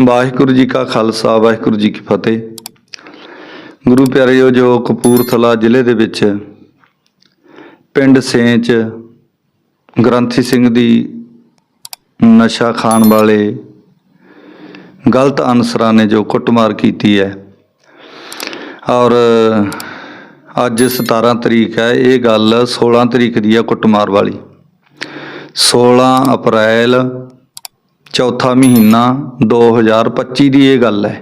ਵਾਹਿਗੁਰੂ ਜੀ ਕਾ ਖਾਲਸਾ, ਵਾਹਿਗੁਰੂ ਜੀ ਕੀ ਫਤਿਹ। ਗੁਰੂ ਪਿਆਰਿਓ, ਜੋ ਕਪੂਰਥਲਾ ਜ਼ਿਲ੍ਹੇ ਦੇ ਵਿੱਚ ਪਿੰਡ ਸੇਂਚ ਗ੍ਰੰਥੀ ਸਿੰਘ ਦੀ ਨਸ਼ਾ ਖਾਣ ਵਾਲੇ ਗਲਤ ਅਨਸਰਾਂ ਨੇ ਜੋ ਕੁੱਟਮਾਰ ਕੀਤੀ ਹੈ, ਔਰ ਅੱਜ 17 ਤਰੀਕ ਹੈ, ਇਹ ਗੱਲ 16 ਤਰੀਕ ਦੀ ਹੈ ਕੁੱਟਮਾਰ ਵਾਲੀ। 16 ਅਪ੍ਰੈਲ ਚੌਥਾ ਮਹੀਨਾ 2025 ਦੀ ਇਹ ਗੱਲ ਹੈ।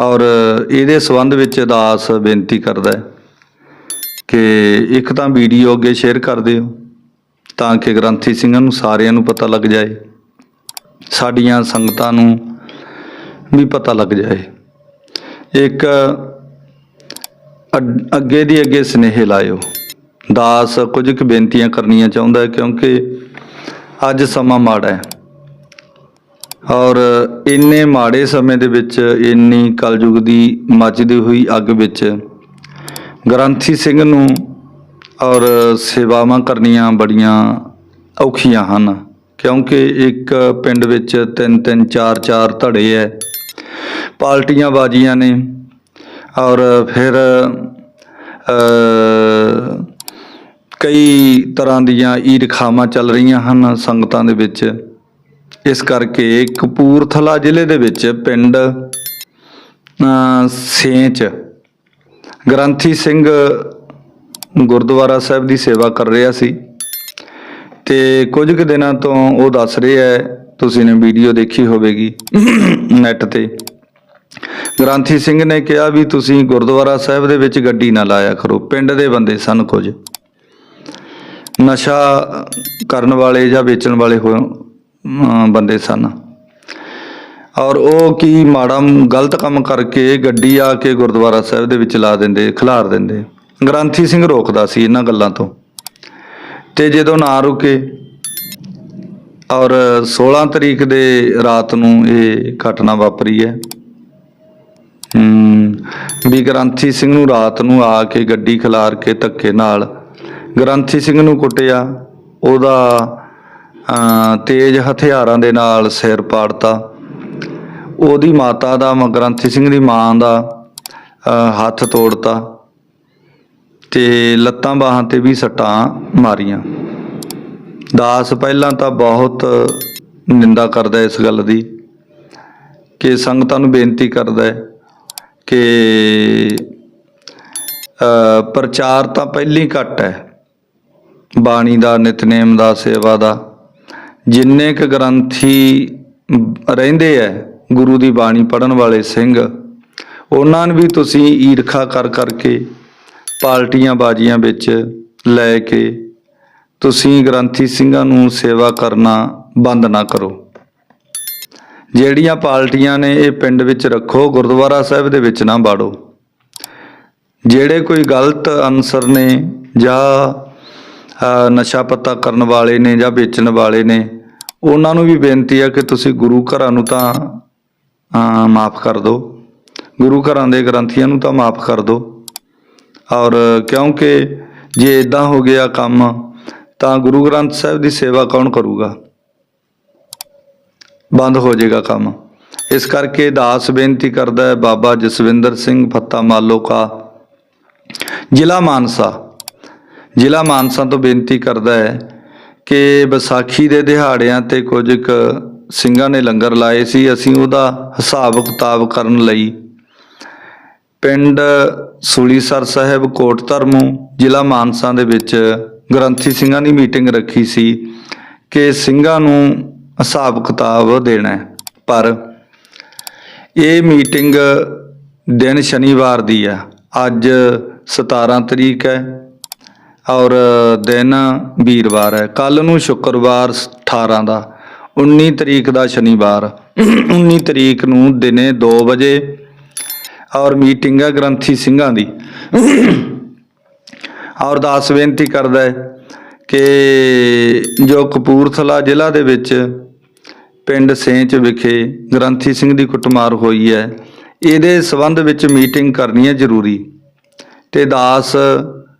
ਔਰ ਇਹਦੇ ਸੰਬੰਧ ਵਿੱਚ ਦਾਸ ਬੇਨਤੀ ਕਰਦਾ ਹੈ ਕਿ ਇੱਕ ਤਾਂ ਵੀਡੀਓ ਅੱਗੇ ਸ਼ੇਅਰ ਕਰ ਦਿਓ ਤਾਂ ਕਿ ਗ੍ਰੰਥੀ ਸਿੰਘਾਂ ਨੂੰ ਸਾਰਿਆਂ ਨੂੰ ਪਤਾ ਲੱਗ ਜਾਏ, ਸਾਡੀਆਂ ਸੰਗਤਾਂ ਨੂੰ ਵੀ ਪਤਾ ਲੱਗ ਜਾਏ। ਇੱਕ ਅੱਗੇ ਦੀ ਅੱਗੇ ਸਨੇਹ ਲਾਇਓ। ਦਾਸ ਕੁਝ ਕੁ ਬੇਨਤੀਆਂ ਕਰਨੀਆਂ ਚਾਹੁੰਦਾ ਹੈ ਕਿਉਂਕਿ ਅੱਜ ਸਮਾਂ ਮਾੜਾ ਹੈ। ਔਰ ਇੰਨੇ ਮਾੜੇ ਸਮੇਂ ਦੇ ਵਿੱਚ ਇੰਨੀ ਕਲਯੁਗ ਦੀ ਮੱਚਦੀ ਹੋਈ ਅੱਗ ਵਿੱਚ ਗ੍ਰੰਥੀ ਸਿੰਘ ਨੂੰ ਔਰ ਸੇਵਾਵਾਂ ਕਰਨੀਆਂ ਬੜੀਆਂ ਔਖੀਆਂ ਹਨ, ਕਿਉਂਕਿ ਇੱਕ ਪਿੰਡ ਵਿੱਚ ਤਿੰਨ ਤਿੰਨ, ਚਾਰ ਚਾਰ ਧੜੇ ਹੈ ਪਾਰਟੀਆਂ ਬਾਜੀਆਂ ਨੇ ਔਰ ਫਿਰ ਕਈ ਤਰ੍ਹਾਂ ਦੀਆਂ ਈਰਖਾਵਾਂ ਚੱਲ ਰਹੀਆਂ ਹਨ ਸੰਗਤਾਂ ਦੇ ਵਿੱਚ। ਇਸ ਕਰਕੇ ਕਪੂਰਥਲਾ ਜ਼ਿਲ੍ਹੇ ਦੇ ਵਿੱਚ ਪਿੰਡ ਅ, ਸੇਂਚ ਗ੍ਰੰਥੀ ਸਿੰਘ ਗੁਰਦੁਆਰਾ ਸਾਹਿਬ ਦੀ ਸੇਵਾ ਕਰ ਰਿਹਾ ਸੀ। ਤੇ ਕੁਝ ਕੁ ਦਿਨਾਂ ਤੋਂ ਉਹ ਦੱਸ ਰਿਹਾ ਹੈ ਤੁਸੀਂ ਨੇ ਵੀਡੀਓ ਦੇਖੀ ਹੋਵੇਗੀ ਨੈਟ ਤੇ। ਗ੍ਰੰਥੀ ਸਿੰਘ ਨੇ ਕਿਹਾ ਵੀ ਤੁਸੀਂ ਗੁਰਦੁਆਰਾ ਸਾਹਿਬ ਦੇ ਵਿੱਚ ਗੱਡੀ ਨਾ ਲਾਇਆ ਕਰੋ ਪਿੰਡ ਦੇ ਬੰਦੇ ਸਨ ਕੁਝ। ਨਸ਼ਾ ਕਰਨ ਵਾਲੇ ਜਾਂ ਵੇਚਣ ਵਾਲੇ ਹੋ ਬੰਦੇ ਸਨ। ਔਰ ਉਹ ਕੀ ਮਾੜਾ ਗਲਤ ਕੰਮ ਕਰਕੇ ਗੱਡੀ ਆ ਕੇ ਗੁਰਦੁਆਰਾ ਸਾਹਿਬ ਦੇ ਵਿੱਚ ਲਾ ਦਿੰਦੇ ਖਿਲਾਰ ਦਿੰਦੇ। ਗ੍ਰੰਥੀ ਸਿੰਘ ਰੋਕਦਾ ਸੀ ਇਹਨਾਂ ਗੱਲਾਂ ਤੋਂ। ਤੇ ਜਦੋਂ ਨਾ ਰੁਕੇ ਔਰ 16 ਤਰੀਕ ਦੇ ਰਾਤ ਨੂੰ ਇਹ ਘਟਨਾ ਵਾਪਰੀ ਹੈ ਹਮ, ਵੀ ਗ੍ਰੰਥੀ ਸਿੰਘ ਨੂੰ ਰਾਤ ਨੂੰ ਆ ਕੇ ਗੱਡੀ ਖਿਲਾਰ ਕੇ ਧੱਕੇ ਨਾਲ ਗ੍ਰੰਥੀ ਸਿੰਘ ਨੂੰ ਕੁੱਟਿਆ ਉਹਦਾ ਤੇਜ਼ ਹਥਿਆਰਾਂ ਦੇ ਨਾਲ ਸਿਰ ਪਾੜਤਾ। ਉਹਦੀ ਮਾਤਾ ਦਾ ਮ- ਗ੍ਰੰਥੀ ਸਿੰਘ ਦੀ ਮਾਂ ਦਾ ਹੱਥ ਤੋੜਤਾ ਤੇ ਲੱਤਾਂ ਬਾਹਾਂ ਤੇ ਵੀ ਸੱਟਾਂ ਮਾਰੀਆਂ। ਦਾਸ ਪਹਿਲਾਂ ਤਾਂ ਬਹੁਤ ਨਿੰਦਾ ਕਰਦਾ ਇਸ ਗੱਲ ਦੀ ਕਿ ਸੰਗਤਾਂ ਨੂੰ ਬੇਨਤੀ ਕਰਦਾ ਹੈ ਕਿ ਪ੍ਰਚਾਰ ਤਾਂ ਪਹਿਲੀ ਘੱਟ ਹੈ। ਬਾਣੀ ਦਾ, ਨਿਤਨੇਮ ਦਾ, ਸੇਵਾ ਦਾ ਜਿੰਨੇ ਕ ਗ੍ਰੰਥੀ ਰਹਿੰਦੇ ਐ, ਗੁਰੂ ਦੀ ਬਾਣੀ ਪੜਨ ਵਾਲੇ ਸਿੰਘ, ਉਹਨਾਂ ਨੂੰ ਵੀ ਤੁਸੀਂ ਈਰਖਾ ਕਰ ਕਰਕੇ ਪਾਰਟੀਆਂ ਬਾਜੀਆਂ ਵਿੱਚ ਲੈ ਕੇ ਤੁਸੀਂ ਗ੍ਰੰਥੀ ਸਿੰਘਾਂ ਨੂੰ ਸੇਵਾ ਕਰਨਾ ਬੰਦ ਨਾ ਕਰੋ। ਜਿਹੜੀਆਂ ਪਾਰਟੀਆਂ ਨੇ ਇਹ ਪਿੰਡ ਵਿੱਚ ਰੱਖੋ, ਗੁਰਦੁਆਰਾ ਸਾਹਿਬ ਦੇ ਵਿੱਚ ਨਾ ਬਾੜੋ। ਜਿਹੜੇ ਕੋਈ ਗਲਤ ਅਨਸਰ ਨੇ ਜਾਂ ਨਸ਼ਾ ਪੱਤਾ ਕਰਨ ਵਾਲੇ ਨੇ ਜਾਂ ਵੇਚਣ ਵਾਲੇ ਨੇ ਉਹਨਾਂ ਨੂੰ ਵੀ ਬੇਨਤੀ ਆ ਕਿ ਤੁਸੀਂ ਗੁਰੂ ਘਰਾਂ ਨੂੰ ਤਾਂ ਮਾਫ ਕਰ ਦਿਓ। ਗੁਰੂ ਘਰਾਂ ਦੇ ਗ੍ਰੰਥੀਆਂ ਨੂੰ ਤਾਂ ਮਾਫ ਕਰ ਦਿਓ। ਔਰ ਕਿਉਂਕਿ ਜੇ ਇਦਾਂ ਹੋ ਗਿਆ ਕੰਮ, ਤਾਂ ਗੁਰੂ ਗ੍ਰੰਥ ਸਾਹਿਬ ਦੀ ਸੇਵਾ ਕੌਣ ਕਰੂਗਾ? ਬੰਦ ਹੋ ਜਾਏਗਾ ਕੰਮ। ਇਸ ਕਰਕੇ ਦਾਸ ਬੇਨਤੀ ਕਰਦਾ ਹੈ, ਬਾਬਾ ਜਸਵਿੰਦਰ ਸਿੰਘ ਫੱਤਾ ਮਾਲੋਕਾ ਜ਼ਿਲ੍ਹਾ ਮਾਨਸਾ। ਜ਼ਿਲ੍ਹਾ ਮਾਨਸਾ ਤੋਂ ਬੇਨਤੀ ਕਰਦਾ ਹੈ ਕਿ ਵਿਸਾਖੀ ਦੇ ਦਿਹਾੜਿਆਂ ਤੇ ਕੁਝ ਕ ਸਿੰਘਾਂ ਨੇ ਲੰਗਰ ਲਾਏ ਸੀ। ਅਸੀਂ ਉਹਦਾ ਹਿਸਾਬ ਕਿਤਾਬ ਕਰਨ ਲਈ ਪਿੰਡ ਸੂਲੀਸਰ ਸਾਹਿਬ ਕੋਟ ਧਰਮੂ ਜ਼ਿਲ੍ਹਾ ਮਾਨਸਾ ਦੇ ਵਿੱਚ ਗ੍ਰੰਥੀ ਸਿੰਘਾਂ ਦੀ ਮੀਟਿੰਗ ਰੱਖੀ ਸੀ ਕਿ ਸਿੰਘਾਂ ਨੂੰ ਹਿਸਾਬ ਕਿਤਾਬ ਦੇਣਾ ਪਰ ਇਹ ਮੀਟਿੰਗ ਦਿਨ ਸ਼ਨੀਵਾਰ ਦੀ ਹੈ। ਅੱਜ 17 ਤਰੀਕ ਹੈ। ਔਰ ਦਿਨ ਵੀਰਵਾਰ ਹੈ। ਕੱਲ ਨੂੰ ਸ਼ੁੱਕਰਵਾਰ 18 ਦਾ 19 ਤਰੀਕ ਦਾ ਸ਼ਨੀਵਾਰ। 19 ਤਰੀਕ ਨੂੰ ਦਿਨੇ 2 ਵਜੇ ਔਰ ਮੀਟਿੰਗ ਹੈ ਗ੍ਰੰਥੀ ਸਿੰਘਾਂ ਦੀ। ਔਰ ਦਾਸ ਬੇਨਤੀ ਕਰਦਾ ਹੈ ਕਿ ਜੋ ਕਪੂਰਥਲਾ ਜ਼ਿਲ੍ਹਾ ਦੇ ਵਿੱਚ ਪਿੰਡ ਸੇਂਚ ਵਿਖੇ ਗ੍ਰੰਥੀ ਸਿੰਘ ਦੀ ਕੁੱਟਮਾਰ ਹੋਈ ਹੈ, ਇਹਦੇ ਸਬੰਧ ਵਿੱਚ ਮੀਟਿੰਗ ਕਰਨੀ ਹੈ ਜ਼ਰੂਰੀ। ਤੇ ਦਾਸ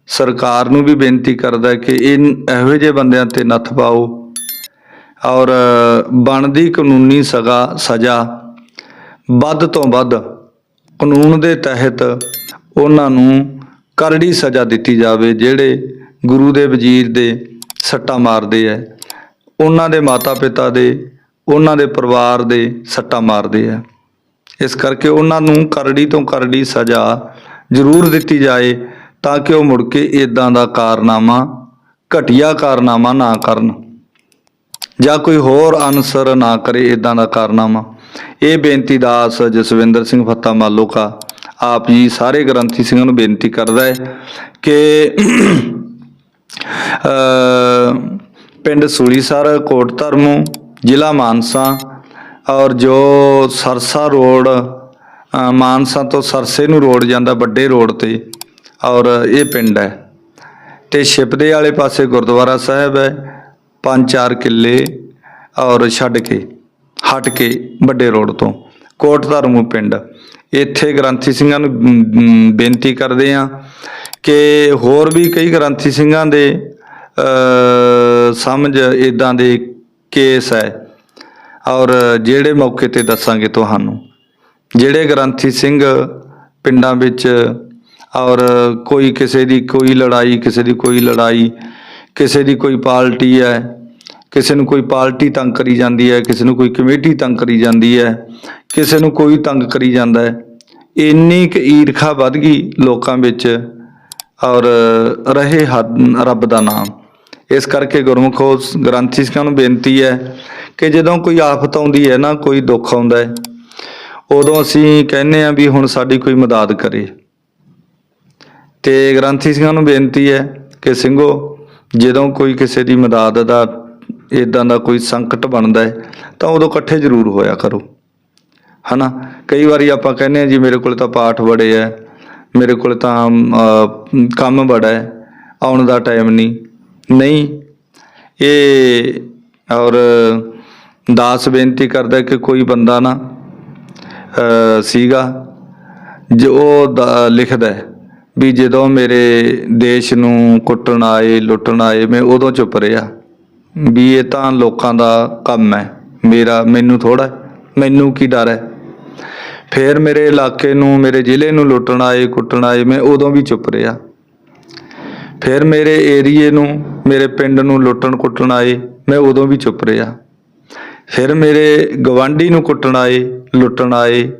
ਸਰਕਾਰ ਨੂੰ ਵੀ ਬੇਨਤੀ ਕਰਦਾ ਕਿ ਇਹ ਇਹੋ ਜਿਹੇ ਬੰਦਿਆਂ ਤੇ ਨੱਥ ਪਾਓ ਔਰ ਬਣਦੀ ਕਾਨੂੰਨੀ ਸਗਾ ਸਜ਼ਾ ਵੱਧ ਤੋਂ ਵੱਧ ਕਾਨੂੰਨ ਦੇ ਤਹਿਤ ਉਹਨਾਂ ਨੂੰ ਕਰੜੀ ਸਜ਼ਾ ਦਿੱਤੀ ਜਾਵੇ, ਜਿਹੜੇ ਗੁਰੂ ਦੇ ਵਜ਼ੀਰ ਦੇ ਸੱਟਾਂ ਮਾਰਦੇ ਐ ਉਹਨਾਂ ਦੇ ਮਾਤਾ-ਪਿਤਾ ਦੇ, ਉਹਨਾਂ ਦੇ ਪਰਿਵਾਰ ਦੇ ਸੱਟਾਂ ਮਾਰਦੇ ਐ ਇਸ ਕਰਕੇ ਉਹਨਾਂ ਨੂੰ ਕਰੜੀ ਤੋਂ ਕਰੜੀ ਸਜ਼ਾ ਜ਼ਰੂਰ ਦਿੱਤੀ ਜਾਏ ਤਾਂ ਕਿ ਉਹ ਮੁੜ ਕੇ ਇਦਾਂ ਦਾ ਕਾਰਨਾਮਾ, ਘਟੀਆ ਕਾਰਨਾਮਾ ਨਾ ਕਰਨ। ਜਾਂ ਕੋਈ ਹੋਰ ਅਨਸਰ ਨਾ ਕਰੇ ਇਦਾਂ ਦਾ ਕਾਰਨਾਮਾ। ਇਹ ਬੇਨਤੀ ਦਾਸ ਜਸਵਿੰਦਰ ਸਿੰਘ ਫੱਤਾ ਮਾਲੋਕਾ ਆਪ ਜੀ ਸਾਰੇ ਗ੍ਰੰਥੀ ਸਿੰਘਾਂ ਨੂੰ ਬੇਨਤੀ ਕਰਦਾ ਹੈ ਕਿ ਪਿੰਡ ਸੂਲੀਸਰ, ਕੋਟ ਧਰਮੂ, ਜ਼ਿਲ੍ਹਾ ਮਾਨਸਾ ਔਰ ਜੋ ਸਰਸਾ ਰੋਡ ਮਾਨਸਾ ਤੋਂ ਸਰਸੇ ਨੂੰ ਰੋਡ ਜਾਂਦਾ ਵੱਡੇ ਰੋਡ ਤੇ ਔਰ ਇਹ ਪਿੰਡ ਹੈ। ਤੇ ਛਿਪਦੇ ਵਾਲੇ ਪਾਸੇ ਗੁਰਦੁਆਰਾ ਸਾਹਿਬ ਹੈ। ਪੰਜ ਚਾਰ ਕਿੱਲੇ ਔਰ ਛੱਡ ਕੇ, ਹਟ ਕੇ ਵੱਡੇ ਰੋਡ ਤੋਂ। ਕੋਟ ਧਰਮੂ ਪਿੰਡ। ਇੱਥੇ ਗ੍ਰੰਥੀ ਸਿੰਘਾਂ ਨੂੰ ਬੇਨਤੀ ਕਰਦੇ ਆ ਕਿ ਹੋਰ ਵੀ ਕਈ ਗ੍ਰੰਥੀ ਸਿੰਘਾਂ ਦੇ ਸਮਝ ਇਦਾਂ ਦੇ ਕੇਸ ਹੈ। ਔਰ ਜਿਹੜੇ ਮੌਕੇ ਤੇ ਦੱਸਾਂਗੇ ਤੁਹਾਨੂੰ, ਜਿਹੜੇ ਗ੍ਰੰਥੀ ਸਿੰਘ ਪਿੰਡਾਂ ਵਿੱਚ ਔਰ ਕੋਈ ਕਿਸੇ ਦੀ ਕੋਈ ਲੜਾਈ, ਕਿਸੇ ਦੀ ਕੋਈ ਲੜਾਈ, ਕਿਸੇ ਦੀ ਕੋਈ ਪਾਰਟੀ ਹੈ, ਕਿਸੇ ਨੂੰ ਕੋਈ ਪਾਰਟੀ ਤੰਗ ਕਰੀ ਜਾਂਦੀ ਹੈ, ਕਿਸੇ ਨੂੰ ਕੋਈ ਕਮੇਟੀ ਤੰਗ ਕਰੀ ਜਾਂਦੀ ਹੈ, ਕਿਸੇ ਨੂੰ ਕੋਈ ਤੰਗ ਕਰੀ ਜਾਂਦਾ ਹੈ। ਇੰਨੀ ਕੁ ਈਰਖਾ ਵੱਧ ਗਈ ਲੋਕਾਂ ਵਿੱਚ ਔਰ ਰਹੇ ਹੱਦ- ਰੱਬ ਦਾ ਨਾਮ। ਇਸ ਕਰਕੇ ਗੁਰਮੁਖੋ ਗ੍ਰੰਥੀ ਸਿੰਘਾਂ ਨੂੰ ਬੇਨਤੀ ਹੈ ਕਿ ਜਦੋਂ ਕੋਈ ਆਫਤ ਆਉਂਦੀ ਹੈ ਨਾ, ਕੋਈ ਦੁੱਖ ਆਉਂਦਾ ਹੈ, ਉਦੋਂ ਅਸੀਂ ਕਹਿੰਦੇ ਆ ਵੀ ਹੁਣ ਸਾਡੀ ਕੋਈ ਮਦਦ ਕਰੇ। ਤੇ ਗ੍ਰੰਥੀ ਸਿੰਘਾਂ ਨੂੰ ਬੇਨਤੀ ਹੈ ਕਿ ਸਿੰਘੋ, ਜਦੋਂ ਕੋਈ ਕਿਸੇ ਦੀ ਮਦਦ ਦਾ ਇਦਾਂ ਦਾ ਕੋਈ ਸੰਕਟ ਬਣਦਾ ਹੈ, ਤਾਂ ਉਦੋਂ ਇਕੱਠੇ ਜ਼ਰੂਰ ਹੋਇਆ ਕਰੋ। ਹਨਾ? ਕਈ ਵਾਰੀ ਆਪਾਂ ਕਹਿੰਦੇ ਆ ਜੀ, ਮੇਰੇ ਕੋਲ ਤਾਂ ਪਾਠ ਬੜੇ ਆ ਮੇਰੇ ਕੋਲ ਤਾਂ ਕੰਮ ਬੜਾ ਹੈ ਆਉਣ ਦਾ ਟਾਈਮ ਨਹੀਂ। ਨਹੀਂ, ਇਹ ਔਰ ਦਾਸ ਬੇਨਤੀ ਕਰਦਾ ਕਿ ਕੋਈ ਬੰਦਾ ਨਾ ਸੀਗਾ, ਜੋ ਉਹ ਦ- ਲਿਖਦਾ ਹੈ ਵੀ ਜਦੋਂ ਮੇਰੇ ਦੇਸ਼ ਨੂੰ ਕੁੱਟਣ ਆਏ, ਲੁੱਟਣ ਆਏ, ਮੈਂ ਉਦੋਂ ਚੁੱਪ ਰਿਹਾ। ਵੀ ਇਹ ਤਾਂ ਲੋਕਾਂ ਦਾ ਕੰਮ ਹੈ। ਮੇਰਾ, ਮੈਨੂੰ ਥੋੜਾ ਮੈਨੂੰ ਕੀ ਡਰ ਹੈ? ਫਿਰ ਮੇਰੇ ਇਲਾਕੇ ਨੂੰ, ਮੇਰੇ ਜ਼ਿਲ੍ਹੇ ਨੂੰ ਲੁੱਟਣ ਆਏ, ਕੁੱਟਣ ਆਏ, ਮੈਂ ਉਦੋਂ ਵੀ ਚੁੱਪ ਰਿਹਾ। ਫਿਰ ਮੇਰੇ ਏਰੀਏ ਨੂੰ, ਮੇਰੇ ਪਿੰਡ ਨੂੰ ਲੁੱਟਣ ਕੁੱਟਣ ਆਏ, ਮੈਂ ਉਦੋਂ ਵੀ ਚੁੱਪ ਰਿਹਾ। ਫਿਰ ਮੇਰੇ ਗਵਾਂਢੀ ਨੂੰ ਕੁੱਟਣ ਆਏ, ਲੁੱਟਣ ਆਏ,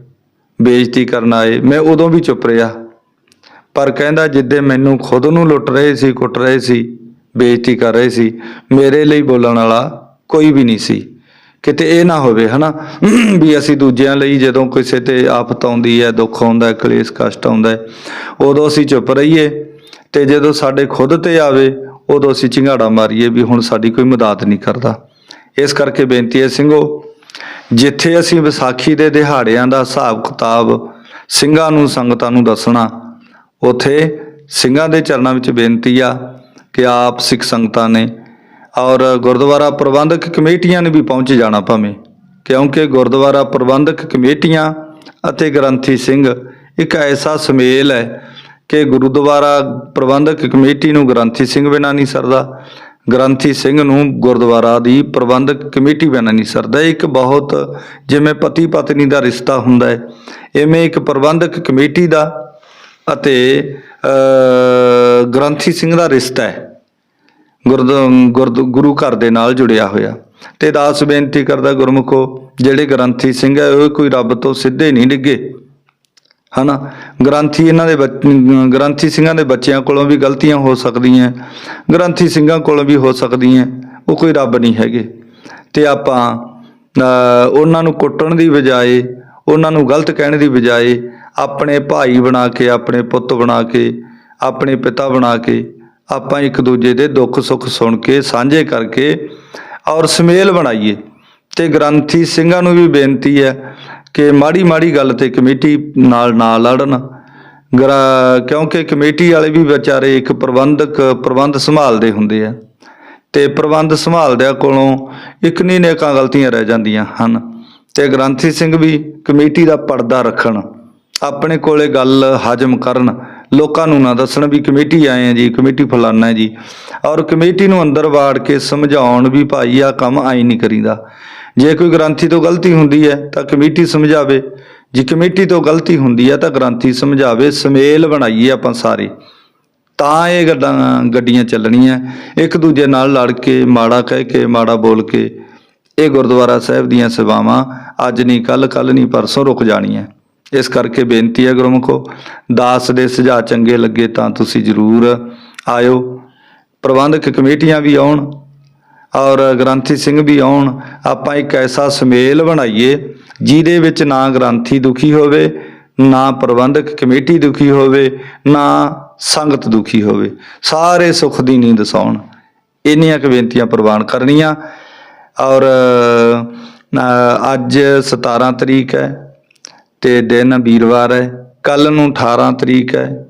ਬੇਇੱਜ਼ਤੀ ਕਰਨ ਆਏ, ਮੈਂ ਉਦੋਂ ਵੀ ਚੁੱਪ ਰਿਹਾ। ਪਰ ਕਹਿੰਦਾ ਜਿੱਦੇ ਮੈਨੂੰ ਖੁਦ ਨੂੰ ਲੁੱਟ ਰਹੇ ਸੀ, ਕੁੱਟ ਰਹੇ ਸੀ, ਬੇਇੱਜ਼ਤੀ ਕਰ ਰਹੇ ਸੀ, ਮੇਰੇ ਲਈ ਬੋਲਣ ਵਾਲਾ ਕੋਈ ਵੀ ਨਹੀਂ ਸੀ। ਕਿਤੇ ਇਹ ਨਾ ਹੋਵੇ, ਹਨਾ? ਵੀ ਅਸੀਂ ਦੂਜਿਆਂ ਲਈ ਜਦੋਂ ਕਿਸੇ ਤੇ ਆਫਤ ਆਉਂਦੀ ਹੈ, ਦੁੱਖ ਆਉਂਦਾ ਹੈ, ਕਲੇਸ਼, ਕਸ਼ਟ ਆਉਂਦਾ ਹੈ, ਉਦੋਂ ਅਸੀਂ ਚੁੱਪ ਰਹੀਏ ਤੇ ਜਦੋਂ ਸਾਡੇ ਖੁਦ ਤੇ ਆਵੇ, ਉਦੋਂ ਅਸੀਂ ਝਿੰਗਾੜਾ ਮਾਰੀਏ ਵੀ ਹੁਣ ਸਾਡੀ ਕੋਈ ਮਦਦ ਨਹੀਂ ਕਰਦਾ। ਇਸ ਕਰਕੇ ਬੇਨਤੀ ਹੈ ਸਿੰਘੋ, ਜਿੱਥੇ ਅਸੀਂ ਵਿਸਾਖੀ ਦੇ ਦਿਹਾੜਿਆਂ ਦਾ ਹਿਸਾਬ ਕਿਤਾਬ ਸਿੰਘਾਂ ਨੂੰ, ਸੰਗਤਾਂ ਨੂੰ ਦੱਸਣਾ ਉਥੇ ਸਿੰਘਾਂ ਦੇ ਚਰਨਾਂ ਵਿੱਚ ਬੇਨਤੀ ਆ ਕਿ ਆਪ ਸਿੱਖ ਸੰਗਤਾਂ ਨੇ ਔਰ ਗੁਰਦੁਆਰਾ ਪ੍ਰਬੰਧਕ ਕਮੇਟੀਆਂ ਨੇ ਵੀ ਪਹੁੰਚ ਜਾਣਾ ਭਾਵੇਂ, ਕਿਉਂਕਿ ਗੁਰਦੁਆਰਾ ਪ੍ਰਬੰਧਕ ਕਮੇਟੀਆਂ ਅਤੇ ਗ੍ਰੰਥੀ ਸਿੰਘ ਇੱਕ ਐਸਾ ਸੁਮੇਲ ਹੈ ਕਿ ਗੁਰਦੁਆਰਾ ਪ੍ਰਬੰਧਕ ਕਮੇਟੀ ਨੂੰ ਗ੍ਰੰਥੀ ਸਿੰਘ ਬਿਨਾਂ ਨਹੀਂ ਸਰਦਾ, ਗ੍ਰੰਥੀ ਸਿੰਘ ਨੂੰ ਗੁਰਦੁਆਰਾ ਦੀ ਪ੍ਰਬੰਧਕ ਕਮੇਟੀ ਬਿਨਾਂ ਨਹੀਂ ਸਰਦਾ। ਇੱਕ ਬਹੁਤ ਜਿਵੇਂ ਪਤੀ ਪਤਨੀ ਦਾ ਰਿਸ਼ਤਾ ਹੁੰਦਾ ਹੈ। ਐਵੇਂ ਇੱਕ ਪ੍ਰਬੰਧਕ ਕਮੇਟੀ ਦਾ ਅਤੇ ਗ੍ਰੰਥੀ ਸਿੰਘ ਦਾ ਰਿਸ਼ਤਾ ਹੈ। ਗੁਰਦ ਗੁਰੂ ਘਰ ਦੇ ਨਾਲ ਜੁੜਿਆ ਹੋਇਆ। ਤੇ ਦਾਸ ਬੇਨਤੀ ਕਰਦਾ ਗੁਰਮੁਖੋ, ਜਿਹੜੇ ਗ੍ਰੰਥੀ ਸਿੰਘ ਹੈ, ਉਹ ਕੋਈ ਰੱਬ ਤੋਂ ਸਿੱਧੇ ਨਹੀਂ ਡਿੱਗੇ। ਹਨਾ? ਗ੍ਰੰਥੀ ਇਹਨਾਂ ਦੇ ਬੱਚ- ਗ੍ਰੰਥੀ ਸਿੰਘਾਂ ਦੇ ਬੱਚਿਆਂ ਕੋਲੋਂ ਵੀ ਗਲਤੀਆਂ ਹੋ ਸਕਦੀਆਂ। ਗ੍ਰੰਥੀ ਸਿੰਘਾਂ ਕੋਲੋਂ ਵੀ ਹੋ ਸਕਦੀਆਂ। ਉਹ ਕੋਈ ਰੱਬ ਨਹੀਂ ਹੈਗੇ। ਤੇ ਆਪਾਂ ਉਹਨਾਂ ਨੂੰ ਕੁੱਟਣ ਦੀ ਬਜਾਏ, ਉਹਨਾਂ ਨੂੰ ਗਲਤ ਕਹਿਣ ਦੀ ਬਜਾਏ ਆਪਣੇ ਭਾਈ ਬਣਾ ਕੇ, ਆਪਣੇ ਪੁੱਤ ਬਣਾ ਕੇ, ਆਪਣੇ ਪਿਤਾ ਬਣਾ ਕੇ ਆਪਾਂ ਇੱਕ ਦੂਜੇ ਦੇ ਦੁੱਖ ਸੁੱਖ ਸੁਣ ਕੇ, ਸਾਂਝੇ ਕਰਕੇ ਔਰ ਸਮੇਲ ਬਣਾਈਏ। ਤੇ ਗ੍ਰੰਥੀ ਸਿੰਘਾਂ ਨੂੰ ਵੀ ਬੇਨਤੀ ਹੈ ਕਿ ਮਾੜੀ ਮਾੜੀ ਗੱਲ ਤੇ ਕਮੇਟੀ ਨਾਲ ਨਾ ਲੜਨ। ਗਰਾ- ਕਿਉਂਕਿ ਕਮੇਟੀ ਵਾਲੇ ਵੀ ਵਿਚਾਰੇ ਇੱਕ ਪ੍ਰਬੰਧਕ, ਪ੍ਰਬੰਧ ਸੰਭਾਲਦੇ ਹੁੰਦੇ ਆ। ਤੇ ਪ੍ਰਬੰਧ ਸੰਭਾਲਦਿਆਂ ਕੋਲੋਂ ਇੱਕ ਨਹੀਂ ਨੇਕਾਂ ਗਲਤੀਆਂ ਰਹਿ ਜਾਂਦੀਆਂ ਹਨ। ਤੇ ਗ੍ਰੰਥੀ ਸਿੰਘ ਵੀ ਕਮੇਟੀ ਦਾ ਪਰਦਾ ਰੱਖਣ। ਆਪਣੇ ਕੋਲੇ ਗੱਲ ਹਜਮ ਕਰਨ, ਲੋਕਾਂ ਨੂੰ ਨਾ ਦੱਸਣ ਵੀ ਕਮੇਟੀ ਆਏ ਆ ਜੀ, ਕਮੇਟੀ ਫਲਾਨਾ ਜੀ। ਔਰ ਕਮੇਟੀ ਨੂੰ ਅੰਦਰ ਵਾੜ ਕੇ ਸਮਝਾਉਣ ਵੀ ਭਾਈ ਆ ਕੰਮ ਆਈ ਨਹੀਂ ਕਰੀਦਾ। ਜੇ ਕੋਈ ਗ੍ਰੰਥੀ ਤੋਂ ਗਲਤੀ ਹੁੰਦੀ ਹੈ, ਤਾਂ ਕਮੇਟੀ ਸਮਝਾਵੇ। ਜੇ ਕਮੇਟੀ ਤੋਂ ਗਲਤੀ ਹੁੰਦੀ ਹੈ, ਤਾਂ ਗ੍ਰੰਥੀ ਸਮਝਾਵੇ। ਸਮੇਲ ਬਣਾਈਏ ਆਪਾਂ ਸਾਰੇ। ਤਾਂ ਇਹ ਗੱਲਾਂ ਗੱਡੀਆਂ ਚੱਲਣੀਆਂ। ਇੱਕ ਦੂਜੇ ਨਾਲ ਲੜ ਕੇ, ਮਾੜਾ ਕਹਿ ਕੇ, ਮਾੜਾ ਬੋਲ ਕੇ। ਇਹ ਗੁਰਦੁਆਰਾ ਸਾਹਿਬ ਦੀਆਂ ਸੇਵਾਵਾਂ ਅੱਜ ਨਹੀਂ ਕੱਲ ਕੱਲ ਨਹੀਂ ਪਰਸੋਂ ਰੁਕ ਜਾਣੀਆਂ। ਇਸ ਕਰਕੇ ਬੇਨਤੀ ਹੈ ਗੁਰਮੁਖੋ, ਦਾਸ ਦੇ ਸੁਝਾਅ ਚੰਗੇ ਲੱਗੇ ਤਾਂ ਤੁਸੀਂ ਜ਼ਰੂਰ ਆਇਓ। ਪ੍ਰਬੰਧਕ ਕਮੇਟੀਆਂ ਵੀ ਆਉਣ ਔਰ ਗ੍ਰੰਥੀ ਸਿੰਘ ਵੀ ਆਉਣ, ਆਪਾਂ ਇੱਕ ਐਸਾ ਸਮੇਲ ਬਣਾਈਏ ਜਿਹਦੇ ਵਿੱਚ ਨਾ ਗ੍ਰੰਥੀ ਦੁਖੀ ਹੋਵੇ, ਨਾ ਪ੍ਰਬੰਧਕ ਕਮੇਟੀ ਦੁਖੀ ਹੋਵੇ, ਨਾ ਸੰਗਤ ਦੁਖੀ ਹੋਵੇ। ਸਾਰੇ ਸੁੱਖ ਦੀ ਨੀਂਦ ਸੌਣ। ਇੰਨੀਆਂ ਕੁ ਬੇਨਤੀਆਂ ਪ੍ਰਵਾਨ ਕਰਨੀਆਂ ਔਰ ਅੱਜ 17 ਤਰੀਕ ਹੈ। ਤੇ ਦਿਨ ਵੀਰਵਾਰ ਹੈ, ਕੱਲ ਨੂੰ 18 ਤਰੀਕ ਹੈ,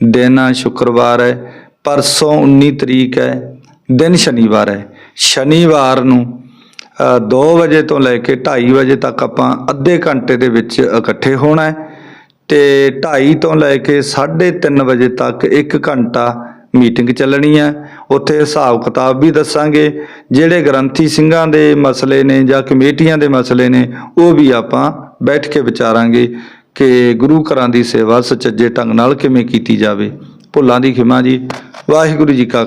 ਦਿਨ ਸ਼ੁੱਕਰਵਾਰ ਹੈ, ਪਰਸੋਂ 19 ਤਰੀਕ ਹੈ, ਦਿਨ ਸ਼ਨੀਵਾਰ ਹੈ। ਸ਼ਨੀਵਾਰ ਨੂੰ 2 ਵਜੇ ਤੋਂ ਲੈ ਕੇ 2:30 ਵਜੇ ਤੱਕ ਆਪਾਂ ਅੱਧੇ ਘੰਟੇ ਦੇ ਵਿੱਚ ਇਕੱਠੇ ਹੋਣਾ ਹੈ ਤੇ 2:30 ਤੋਂ ਲੈ ਕੇ 3:30 ਵਜੇ ਤੱਕ 1 ਘੰਟਾ ਮੀਟਿੰਗ ਚੱਲਣੀ ਹੈ। ਉੱਥੇ ਹਿਸਾਬ ਕਿਤਾਬ ਵੀ ਦੱਸਾਂਗੇ, ਜਿਹੜੇ ਗ੍ਰੰਥੀ ਸਿੰਘਾਂ ਦੇ ਮਸਲੇ ਨੇ ਜਾਂ ਕਮੇਟੀਆਂ ਦੇ ਮਸਲੇ ਨੇ, ਉਹ ਵੀ ਆਪਾਂ ਬੈਠ ਕੇ ਵਿਚਾਰਾਂਗੇ ਕਿ ਗੁਰੂ ਘਰਾਂ ਦੀ ਸੇਵਾ ਸੁਚੱਜੇ ਢੰਗ ਨਾਲ ਕਿਵੇਂ ਕੀਤੀ ਜਾਵੇ। ਭੁੱਲਾਂ ਦੀ ਖਿਮਾ ਜੀ। ਵਾਹਿਗੁਰੂ ਜੀ ਕਾ